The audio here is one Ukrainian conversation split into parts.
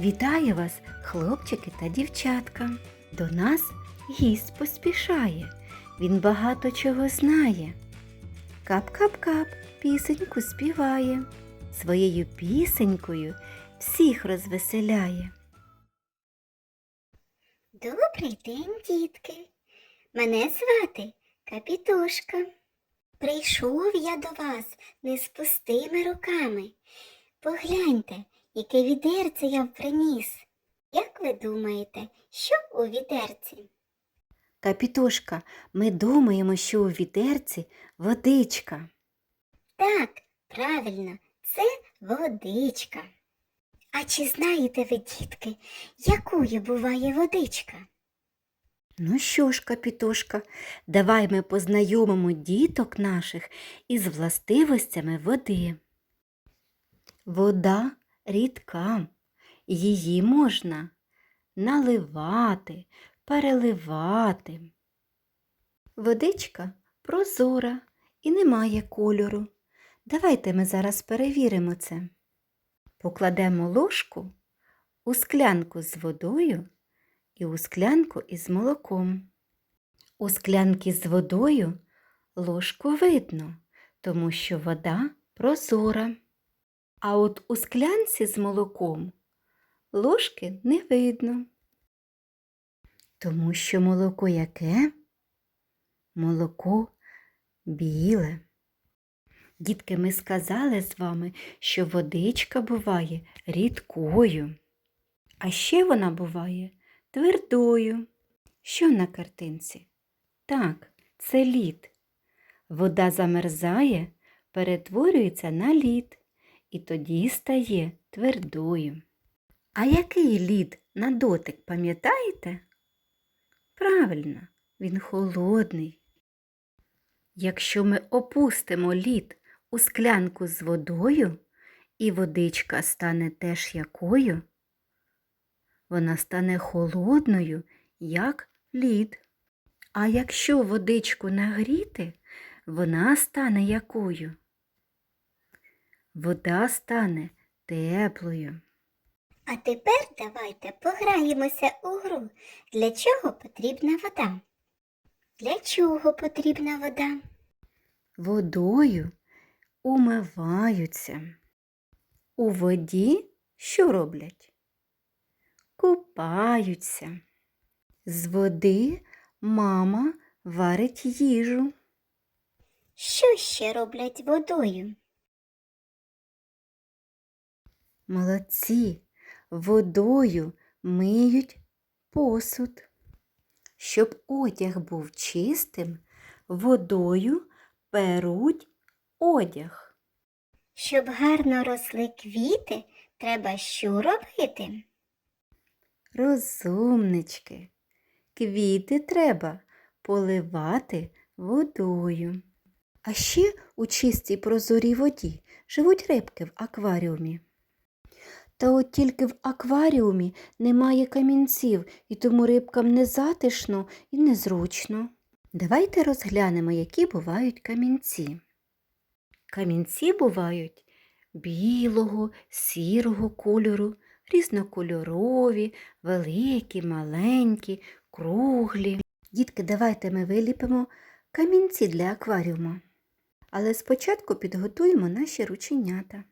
Вітаю вас, хлопчики та дівчатка. До нас гість поспішає. Він багато чого знає. Кап-кап-кап пісеньку співає. Своєю пісенькою всіх розвеселяє. Добрий день, дітки. Мене звати Капітошка. Прийшов я до вас не з пустими руками. Погляньте, яке відерце я приніс. Як ви думаєте, що у відерці? Капітошка, ми думаємо, що у відерці водичка. Так, правильно, це водичка. А чи знаєте ви, дітки, якою буває водичка? Ну що ж, капітошка, давай ми познайомимо діток наших із властивостями води. Вода рідка, її можна наливати, переливати. Водичка прозора і не має кольору. Давайте ми зараз перевіримо це. Покладемо ложку у склянку з водою і у склянку із молоком. У склянки з водою ложку видно, тому що вода прозора. А от у склянці з молоком ложки не видно. Тому що молоко яке? Молоко біле. Дітки, ми сказали з вами, що водичка буває рідкою, а ще вона буває твердою. Що на картинці? Так, це лід. Вода замерзає, перетворюється на лід і тоді стає твердою. А який лід на дотик, пам'ятаєте? Правильно, він холодний. Якщо ми опустимо лід у склянку з водою, і водичка стане теж якою, вона стане холодною, як лід. А якщо водичку нагріти, вона стане якою? Вода стане теплою. А тепер давайте пограємося у гру. Для чого потрібна вода? Для чого потрібна вода? Водою умиваються. У воді що роблять? Купаються. З води мама варить їжу. Що ще роблять водою? Молодці, водою миють посуд. Щоб одяг був чистим, водою перуть одяг. Щоб гарно росли квіти, треба що робити? Розумнички, квіти треба поливати водою. А ще у чистій прозорій воді живуть рибки в акваріумі. Та от тільки в акваріумі немає камінців, і тому рибкам не затишно і незручно. Давайте розглянемо, які бувають камінці. Камінці бувають білого, сірого кольору, різнокольорові, великі, маленькі, круглі. Дітки, давайте ми виліпимо камінці для акваріуму. Але спочатку підготуємо наші рученята.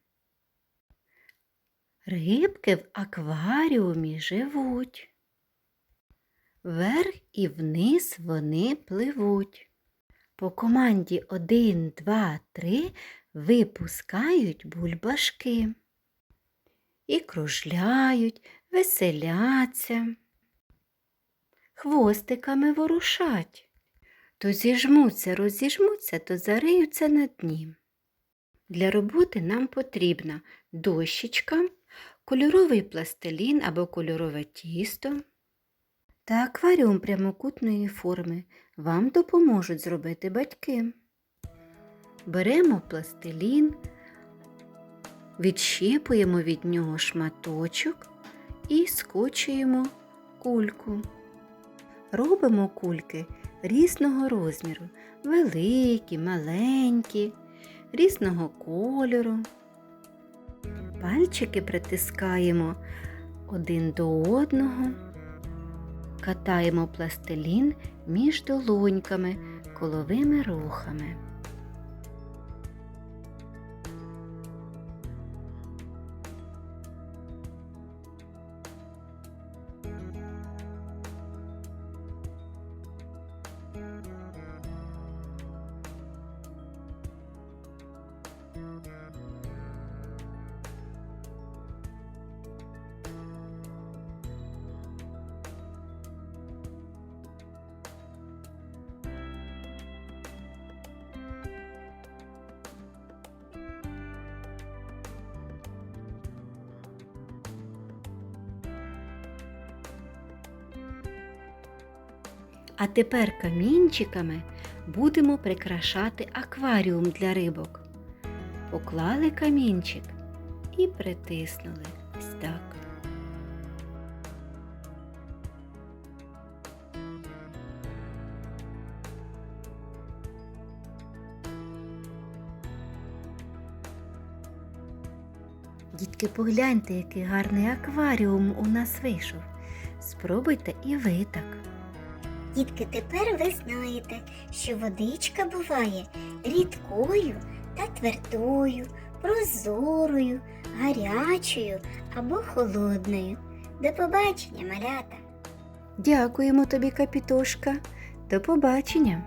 Рибки в акваріумі живуть. Вверх і вниз вони пливуть. По команді 1, 2, 3 випускають бульбашки. І кружляють, веселяться, хвостиками ворушать. То зіжмуться, розіжмуться, то зариються на дні. Для роботи нам потрібна дощечка, кольоровий пластилін або кольорове тісто та акваріум прямокутної форми. Вам допоможуть зробити батьки. Беремо пластилін, відщіпуємо від нього шматочок і скочуємо кульку. Робимо кульки різного розміру, великі, маленькі, різного кольору. Пальчики притискаємо один до одного. Катаємо пластилін між долоньками коловими рухами. А тепер камінчиками будемо прикрашати акваріум для рибок. Поклали камінчик і притиснули ось так. Дітки, погляньте, який гарний акваріум у нас вийшов. Спробуйте і ви так. Дітки, тепер ви знаєте, що водичка буває рідкою та твердою, прозорою, гарячою або холодною. До побачення, малята! Дякуємо тобі, капітошка. До побачення.